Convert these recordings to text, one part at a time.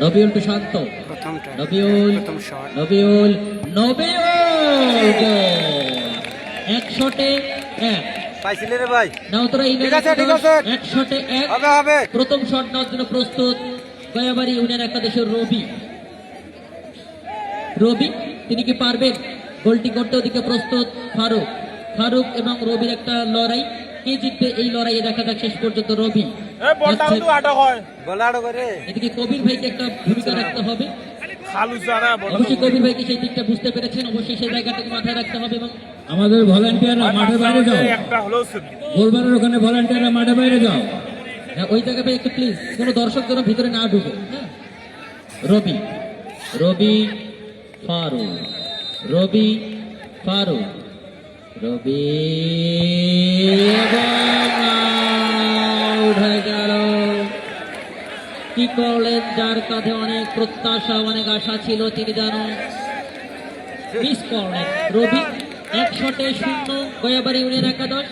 Rabiul two শান্ত প্রথম try, Rabiul প্রথম shot Nabiul Nabiul এক শটে এক। পাইছিলে রে ভাই। নাউতরা ইউনিয়ন ঠিক আছে, ঠিক আছে। এক শটে এক। হবে হবে। প্রথম শট নেওয়ার জন্য প্রস্তুত গয়াবাড়ি ইউনিয়ন একাদশের রবি। রবি তিনি কি পারবেন? গোলটি করতে ওদিকে প্রস্তুত ফারুক। ফারুক এবং রবির একটা লড়াই। কে জিতবে এই লড়াইয়ে দেখা যাক শেষ পর্যন্ত রবি। এদিকে কবির ভাইকে একটা ভূমিকা রাখতে হবে। খালু ছাড়া বড় অবশ্যই কবির ভাইকে সেই দিকটা বুঝতে পেরেছেন। অবশ্যই সেই জায়গাটাকে মাথায় রাখতে হবে এবং আমাদের ভলান্টিয়াররা মাঠে বাইরে যাও। গোলবারের ওখানে ভলান্টিয়াররা মাঠে বাইরে যাও। হ্যাঁ, ওই জায়গায় একটু প্লিজ কোনো দর্শক যেন ভিতরে না ঢুকে। হ্যাঁ। রবি রবি ফারুক রবি ফারুক রবি করলেন যার কাঁধে অনেক প্রত্যাশা অনেক আশা ছিল তিনি যেন মিস করলেন। রবি এক শটে শূন্য গয়াবাড়ি ইউনিয়ন একাদশ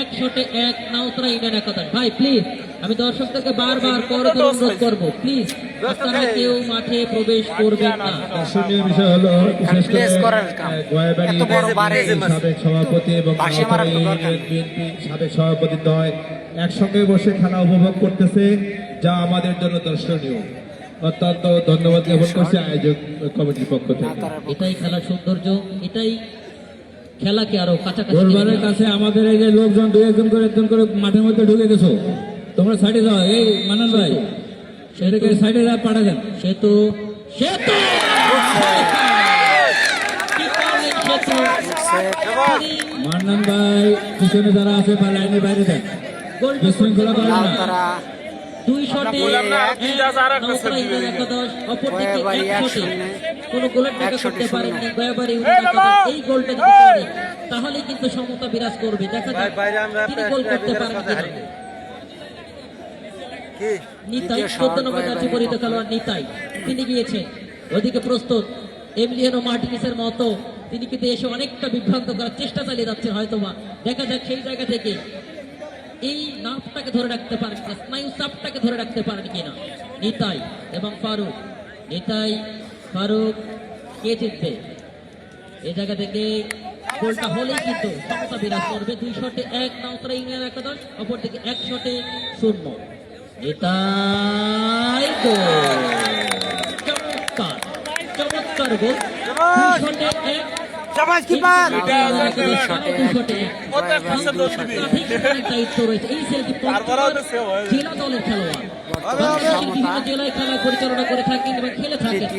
এক শটে এক নাউতরা ইউনিয়ন একাদশ। ভাই প্লিজ আমি দর্শকদেরকে বারবার করতে অনুরোধ করব প্লিজ আপনারা কেউ মাঠে প্রবেশ করবেন না। দর্শনীয় বিষয় হলো বিশেষ করে গোয়াবাড়ি সাবেক সভাপতি এবং। বিএনপি সাবেক সভাপতি দ্বয় একসঙ্গে বসে খেলা উপভোগ করতেছে যা আমাদের জন্য দর্শনীয়। অত্যন্ত ধন্যবাদ জ্ঞাপন করছি আয়োজক কমিটির পক্ষ থেকে। এটাই খেলার সৌন্দর্য এটাই খেলাকে আরও কাছাকাছি গোলবারের কাছে আমাদের এই যে লোকজন দুই একজন করে একজন করে মাঠের মধ্যে ঢুকে গেছো। তোমরা সাইডে যাও এই মানান ভাই। সেটাকে সাইডে যা পাঠা দেন। সেতু সেতু কি করলেন সেতু মান্নান ভাই পিছনে যারা আছে বা লাইনের বাইরে দেন তারা তাহলে কিন্তু সমতা বিরাজ করবে। দেখা গোল করতে পারেন চোদ্দ নম্বর খেলোয়াড় নিতাই। তিনি গিয়েছেন ওদিকে প্রস্তুত। এমলিয়ানো মার্টিনিসের মতো। তিনি কিন্তু এসে অনেকটা বিভ্রান্ত করার চেষ্টা চালিয়ে যাচ্ছেন হয়তোবা। দেখা যাক সেই জায়গা থেকে এই নাপটাকে ধরে রাখতে পারেন স্নায়ু চাপটাকে ধরে রাখতে পারেন কিনা। নিতাই এবং ফারুক। নিতাই, ফারুক, কে জিতবে? এই জায়গা থেকে গোলটা হলেই কিন্তু সমতা বিরাজ করবে। দুই শটে এক নাউতরা ইউনিয়ন একাদশ অপরদিকে এক শটে শূন্য। এটাই গোল। চমৎকার চমৎকার গোল। দুই শটে এক জামাজ কিপার দায়িত্ব রয়েছে এই ছেলেটি তারপরেও তো সে হয়ে যায়। দলের খেলোয়াড়। জেলায় খেলা পরিচালনা করে থাকেন এবং খেলে থাকেন।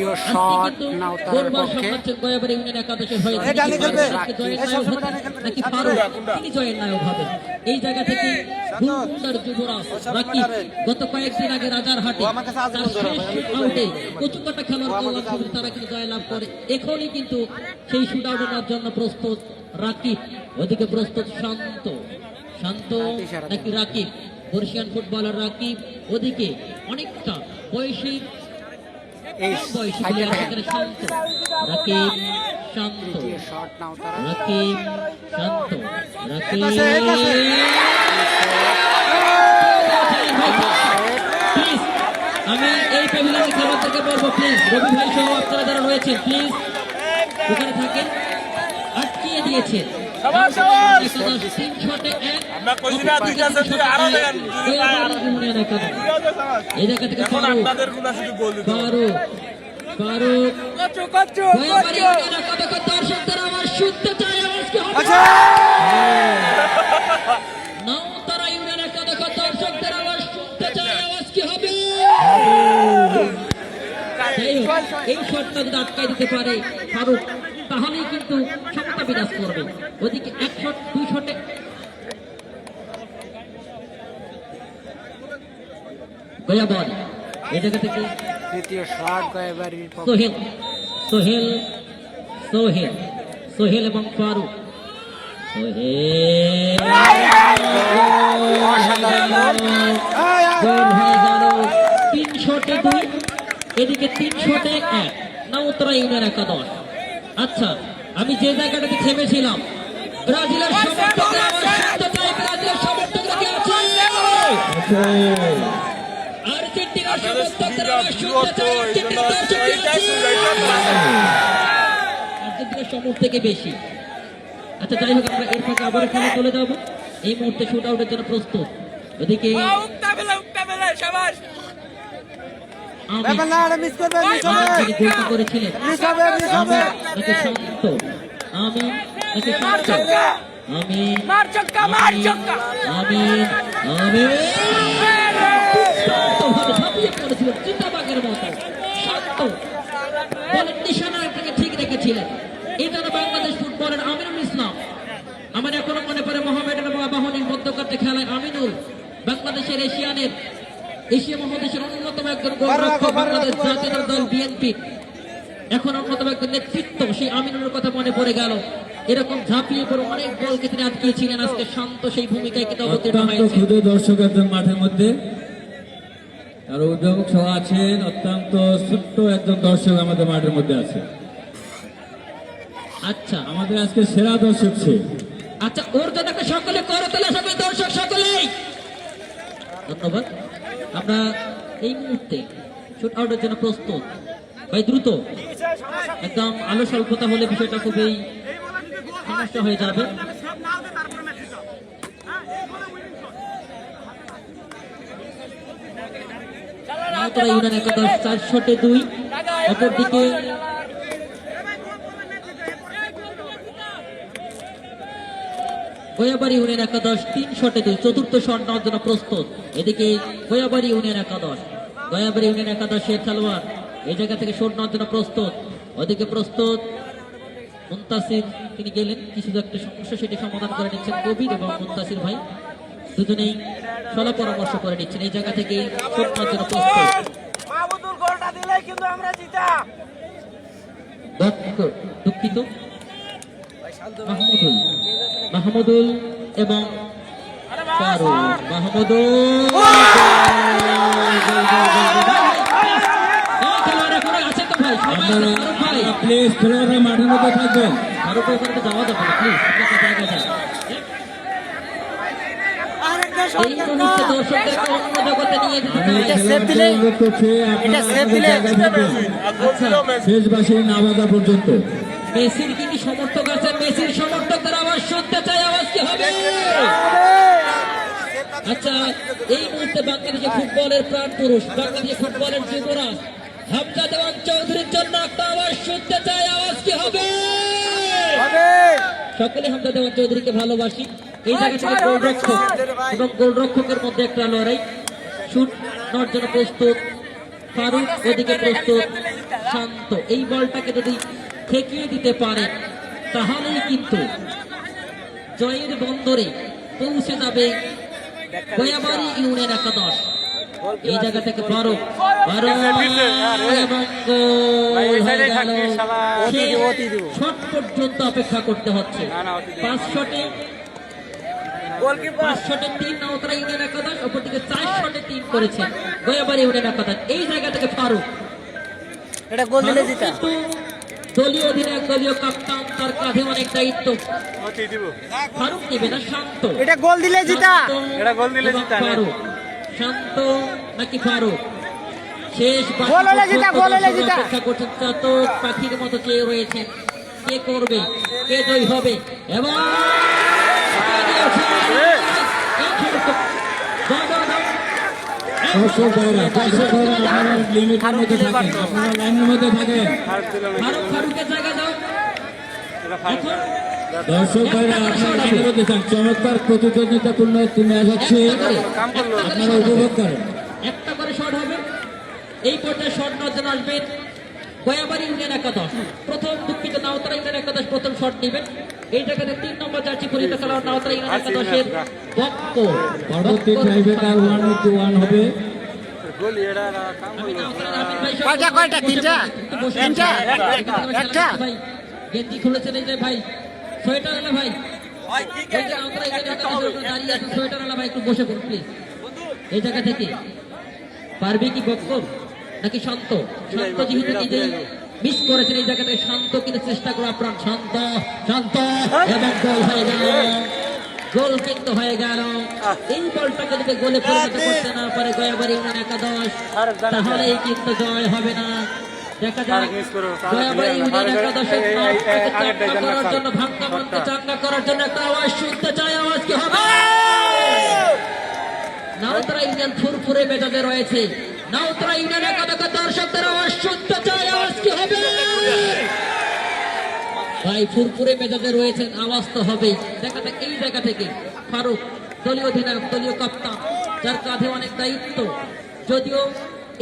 এই জায়গা থেকে যুবরাজ রাকিব গত কয়েকদিন আগে রাজার হাটে তার আউটে কচুকাটা খেলার কিন্তু জয় লাভ করে। এখনই কিন্তু সেই শুট জন্য প্রস্তুত রাকিব। ওদিকে প্রস্তুত শান্ত। শান্ত নাকি রাকিব? বর্ষিয়ান ফুটবলার রাকিব ওদিকে অনেকটা বয়সী শান্ত। রাকিব শান্ত। রাকিব শান্ত। রাকিব এই আমি এই প্যাভিলিয়নের খেলোয়াড়দেরকে বলব প্লিজ রবি ভাই সহ আপনারা যারা রয়েছেন প্লিজ ওখানে থাকেন। আটকিয়ে দিয়েছেন। এই জায়গা থেকে গোয়াবাড়ি ইউনিয়ন দর্শকদের আমার শুনতে চাই? আচ্ছা। নওতারা ইউনিয়ন দর্শকদের আওয়াজ শুনতে চাই আওয়াজ কি হবে। এই শটটা যদি আটকাই দিতে পারে ফারুক। তাহলেই কিন্তু সমতা বিরাজ করবে। ওদিকে এক শট দুই শটে গয়া বল। এই জায়গা থেকে তৃতীয় শট গয়াবাড়ির সোহেল সোহেল সোহেল সোহেল এবং ফারুক। সোহেল। গোল হয়ে গেল। তিন শটে দুই। এদিকে তিন শটে এক। নাউতরা ইউনিয়ন একাদশ। আচ্ছা। আমি যে জায়গাটাতে থেমেছিলাম ব্রাজিলের সমর্থকরা আমার শুনতে চাই ব্রাজিলের সমর্থকরা কি আছে আর্জেন্টিনার আপনাদের সমর্থকদের সুবিধা আওয়াজ বৃহৎ শুনতে চাই আর্জেন্টিনার দর্শক এইটাই আর্জেন্টিনার সমর্থ থেকে বেশি। আচ্ছা যাই হোক আমরা এর আবার খেলা চলে যাব এই মুহূর্তে শুট আউটের জন্য প্রস্তুত। ওদিকে আমির ব্যাপার না এটা মিস করবে মিস হবে। আমির করেছিলেন। মিস হবে মিস হবে। মতো। শান্ত বলের থেকে ঠিক রেখেছিলেন। এটা বাংলাদেশ ফুটবলের ইসলাম। এখনও মনে পড়ে মোহামেডান এবং বাহনের মধ্যকার খেলায় আমিনুল বাংলাদেশের এশিয়ানের এশিয়া মহাদেশের অন্যতম একজন গোলরক্ষক বাংলাদেশ জাতীয় দল বিএনপি। এখন অন্যতম একজন নেতৃত্ব সেই আমিনুলের কথা মনে পড়ে গেল। এরকম ঝাঁপিয়ে পড়ে অনেক বলকে তিনি আটকিয়েছিলেন। আজকে শান্ত সেই ভূমিকায় কিন্তু অবতীর্ণ হয়েছে দর্শক একজন মাঠের মধ্যে। আর অভিভাবক সহ আছেন অত্যন্ত ছোট্ট একজন দর্শক আমাদের মাঠের মধ্যে আছে। আচ্ছা। আমাদের আজকে সেরা দর্শক সে। আচ্ছা ওর জন্য সকলে করো তোলা সবাই দর্শক সকলেই। ধন্যবাদ। আমরা এই মুহূর্তে শুট আউটের জন্য প্রস্তুত। ভাই, দ্রুত। একদম আলো স্বল্পতা হলে বিষয়টা খুবই সমস্যা হয়ে যাবে। চারশো দুই। অপরদিকে গোয়াবাড়ি ইউনিয়ন একাদশ তিন শটে দুই চতুর্থ শট নেওয়ার জন্য প্রস্তুত। এদিকে গোয়াবাড়ি ইউনিয়ন একাদশ। গোয়াবাড়ি ইউনিয়ন একাদশের খেলোয়াড় এই জায়গা থেকে শট নেওয়ার জন্য প্রস্তুত। ওদিকে প্রস্তুত মুন্তাসির তিনি গেলেন। কিছু একটা সমস্যা সেটি সমাধান করে নিচ্ছেন কবির এবং মুন্তাসির ভাই। দুজনেই সলা পরামর্শ করে নিচ্ছেন। এই জায়গা থেকে শট নেওয়ার জন্য প্রস্তুত। গোলটা দিলে কিন্তু আমরা জিতা। দুঃখিত। মাহমুদুল মাহমুদুল এবং মাহমুদুল প্লিজ মাঠের মধ্যে থাকবেন যাওয়া যাবে প্লিজ আচ্ছা। শেষ বাসে না বাজা পর্যন্ত। মেসির কি কি সমর্থক আছে। মেসির সমর্থকদের আওয়াজ শুনতে চাই আওয়াজ কি হবে? আচ্ছা এই মুহূর্তে বাংলাদেশের ফুটবলের প্রাণ পুরুষ বাংলাদেশের ফুটবলের যুবরাজ হামজা দেওয়ান চৌধুরীর জন্য একটা আওয়াজ শুনতে চাই আওয়াজ কি হবে? হবে। সকলে হামজা দেওয়ান চৌধুরীকে ভালোবাসি। এই জায়গা থেকে গোলরক্ষক এবং গোলরক্ষকের মধ্যে একটা লড়াই। শুট নেওয়ার জন্য প্রস্তুত। ফারুক ওদিকে প্রস্তুত। শান্ত। এই বলটাকে যদি ঠেকিয়ে দিতে পারে তাহলেই কিন্তু জয়ের বন্দরে পৌঁছে যাবে গোয়াবাড়ি ইউনিয়ন একাদশ। এই জায়গা থেকে ফারুক। শট পর্যন্ত অপেক্ষা করতে হচ্ছে। পাঁচ শটে। পাঁচ শটে তিন নওতরা ইউনিয়ন একাদশ অপরদিকে চার শটে তিন করেছেন গোয়াবাড়ি ইউনিয়ন একাদশ। এই জায়গা থেকে ফারুক এটা গোল দিলে জিতা। দলীয় অধিনায়ক দলীয় কাপ্তান তার কাঁধে অনেক দায়িত্ব ফারুক নেবে না শান্ত। এটা গোল দিলে জিতা। এটা গোল দিলে জিতা, নে। ফারুক শান্ত নাকি ফারুক? শেষ বাকি গোল হলে জিতা, গোল হলে জিতা। অপেক্ষা করছেন চাতক পাখির মতো চেয়ে রয়েছেন কে করবে কে জয় হবে এবং এই খেলতে- দাও, দাও, দাও। দর্শক ভাইরা দর্শক ভাইরা আপনারা লিমিটের মধ্যে থাকেন আপনারা লাইনের মধ্যে থাকেন ফারুক ফারুকের জায়গা দাও দর্শক ভাইরা আপনারা লাইনের মধ্যে থাকেন চমৎকার প্রতিদ্বন্দ্বিতাপূর্ণ একটি ম্যাচ হচ্ছে আপনারা উপভোগ করেন। একটা করে শট হবে। এই পর্যায়ে শট নজর জন্য গয়াবাড়ি ইউনিয়ন একাদশ। প্রথম দুঃখিত নাওতারা ইউনিয়ন একাদশ প্রথম শট নেবেন। এই জায়গাতে তিন নম্বর জার্সি পরিহিত খেলোয়াড় নাওতারা ইউনিয়ন একাদশের বক্ক পরবর্তী ওয়ান টু ওয়ান হবে। ভাই কয়টা, কয়টা? তিনটা? পড়েন, একটু বসে তিনটা? একটা? ভাই গেঞ্জি খুলেছেন এই যে ভাই। সোয়েটার আলা ভাই। যে নাওতারা ইউনিয়ন দাঁড়িয়ে আছেন সোয়েটার আলা ভাই একটু বসে প্লিজ এই জায়গা থেকে। পারবে কি বক্কর নাকি শান্ত? শান্ত যেহেতু নিজেই মিস করেছেন এই জায়গাতে শান্ত কিন্তু চেষ্টা করে আপনার শান্ত শান্ত এবং গোল হয়ে গেল। গোল কিন্তু হয়ে গেল। এই বলটাকে যদি গোলে পরিণত করতে না পারে গয়াবাড়ি ইউনিয়ন একাদশ তাহলেই কিন্তু জয় হবে না। দেখা যাক গয়াবাড়ি ইউনিয়ন একাদশের করার জন্য ভাঙ্গা সত্তা। চাঙ্গা করার জন্য একটা আওয়াজ শুনতে চাই আওয়াজ কি হবে? নাওতরা ইউনিয়ন ফুরফুরে মেজাজে রয়েছে। নাওতরা ইউনিয়ন একাদশের দর্শকদের আওয়াজ চাই আওয়াজ কি হবে? ভাই ফুরফুরে মেজাজে রয়েছেন আওয়াজ তো হবেই। দেখা যাক এই জায়গা থেকে ফারুক দলীয় অধিনায়ক দলীয় কাপ্তান যার কাঁধে অনেক দায়িত্ব। যদিও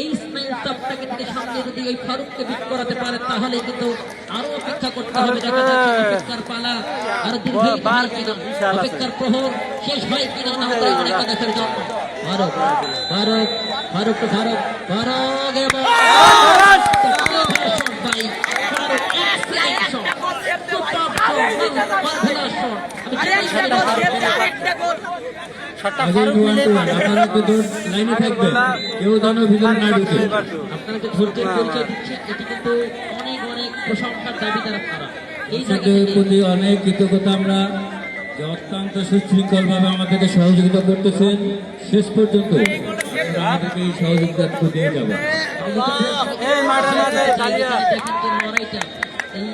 এই স্নাইল চাপটাকে তিনি সামনে যদি ওই ফারুককে বিট করাতে পারে তাহলে কিন্তু আরও অপেক্ষা করতে হবে। দেখা যাক অপেক্ষার পালা। আরও হয় কিনা অপেক্ষার প্রহর শেষ হয় কিনা না একাদশের জন্য। ফারুক ফারুক ফারুক ফারুক ফারুক এবং ভাই Faruk excellent shot. Super shot marvellous shot. আগে ওয়ান টু ওয়ান আপনারা কিন্তু লাইনে থাকবেন কেউ যেন ভিতরে না ঢুকে। আপনারা যে ধৈর্যের পরিচয় দিচ্ছেন এটি কিন্তু অনেক অনেক প্রশংসার দাবিদার আপনারা এই জায়গা আপনাদের থেকে প্রতি অনেক কৃতজ্ঞতা আমরা। যে অত্যন্ত সুশৃঙ্খল ভাবে আমাদেরকে সহযোগিতা করতেছেন। শেষ পর্যন্ত। আমাদেরকে সহযোগিতা দিয়ে যাবেন এই মাঠের মাঝে কালিয়া। দেখেন যে লড়াইটা এই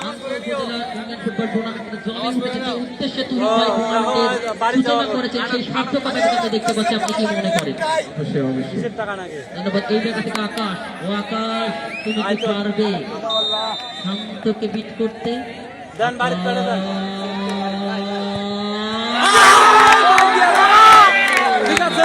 আন্তঃ-উপজেলা ইউনিয়ন ফুটবল টুর্নামেন্টের জমে উঠেছে যে উদ্দেশ্যে তুহিন ভাই টুর্নামেন্টের সূচনা করেছেন সেই সার্থকতাকে আমরা দেখতে পাচ্ছি আপনি মনে করেন অবশ্যই অবশ্যই কিসের টাকা নাকি ধন্যবাদ এই জায়গা থেকে আকাশ ও আকাশ তুমি কি পারবে শান্তকে বিট করতে দেন বাড়ি দেন ঠিক আছে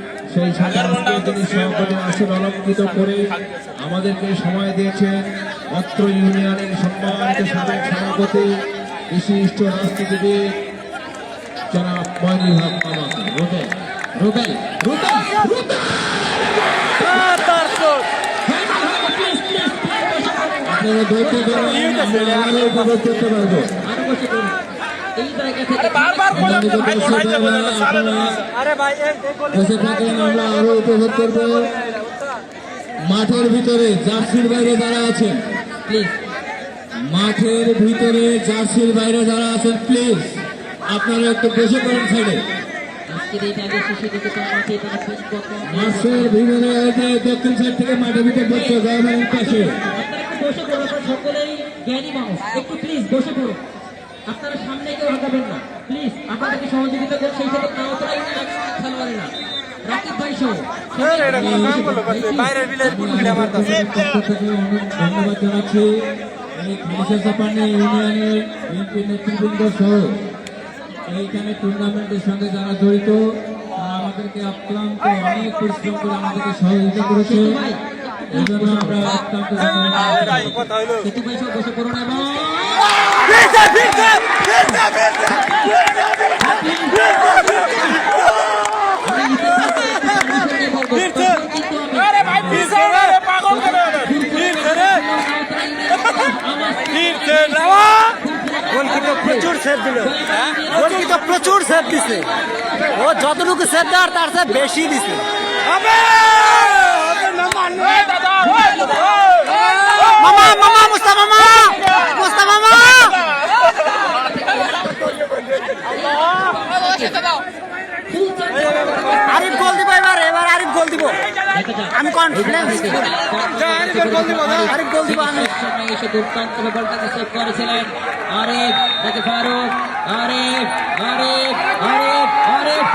সেই সাথে আজকে তিনি সভাপতি আসন অলঙ্কৃত করে আমাদেরকে সময় দিয়েছেন। অত্র ইউনিয়নের সম্মানিত সাবেক সভাপতি বিশিষ্ট রাজনীতিবিদ জনাব ময়নুল হক মামা। রুবেল রুবেল রুবেল রুবেল! আপনারা আমরা উপভোগ করতে পারব। আরও বসে আমরা আরও উপভোগ করব। মাঠের ভিতরে জার্সির বাইরে যারা আছেন প্লিজ মাঠের ভিতরে জার্সির বাইরে যারা আছেন প্লিজ আপনারা একটু বসে করেন সাইডে। মাঠের ভিতরে এই দক্ষিণ সাইড থেকে মাঠের ভিতরে পাশে। বসে সকলেই জ্ঞানী মানুষ। একটু প্লিজ বসে পড়ুন। আপনারা সামনে কেউ হাঁটাবেন না। প্লিজ আপনাদেরকে সহযোগিতা করুন সেই সাথে খেলোয়াড়েরা রাকিব ভাই সহ। ধন্যবাদ জানাচ্ছি। ইউনিয়নের বিএনপি নেতৃবৃন্দ সহ। এইখানে টুর্নামেন্টের সঙ্গে যারা জড়িত তারা আমাদেরকে অক্লান্ত অনেক পরিশ্রম করে আমাদেরকে সহযোগিতা করেছে। এই জন্য আমরা সেতু ভাই বসে পড়ুন এবং প্রচুর সেভ গোলকিপার প্রচুর দিছে ও যতটুকু সেভ দেওয়ার তার চেয়ে বেশি দিছে মানো দাদা এসে দুর্দান্ত বলটাকে সেভ করেছিলেন। আরিফ দেখে ফারুক আরিফ আরিফ আরিফ আরিফ।